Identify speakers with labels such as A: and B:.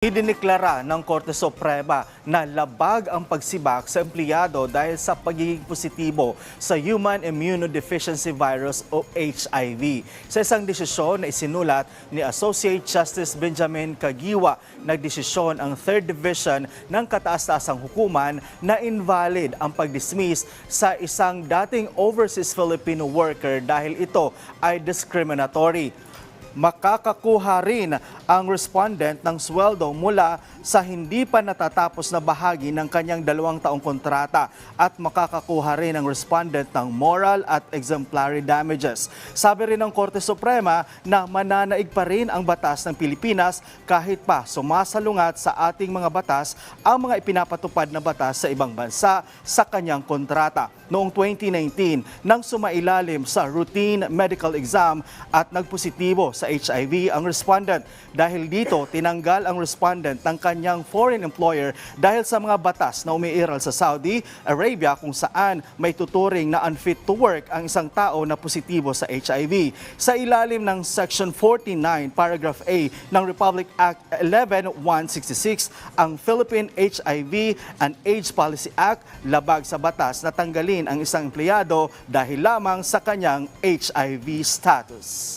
A: Idineklara ng Korte Suprema na labag ang pagsibak sa empleyado dahil sa pagiging positibo sa Human Immunodeficiency Virus o HIV. Sa isang desisyon na isinulat ni Associate Justice Benjamin Kagiwa, nagdesisyon ang 3rd Division ng kataas-taasang hukuman na invalid ang pag-dismiss sa isang dating overseas Filipino worker dahil ito ay discriminatory makakakuha rin ang respondent ng sweldo mula sa hindi pa natatapos na bahagi ng kanyang dalawang taong kontrata at makakakuha rin ang respondent ng moral at exemplary damages. Sabi rin ng Korte Suprema na mananaig pa rin ang batas ng Pilipinas kahit pa sumasalungat sa ating mga batas ang mga ipinapatupad na batas sa ibang bansa sa kanyang kontrata. Noong 2019, nang sumailalim sa routine medical exam at nagpositibo sa HIV ang respondent. Dahil dito, tinanggal ang respondent ng kanyang foreign employer dahil sa mga batas na umiiral sa Saudi Arabia kung saan may tuturing na unfit to work ang isang tao na positibo sa HIV. Sa ilalim ng Section 49, Paragraph A ng Republic Act 11166, ang Philippine HIV and AIDS Policy Act labag sa batas na tanggalin ang isang empleyado dahil lamang sa kanyang HIV status.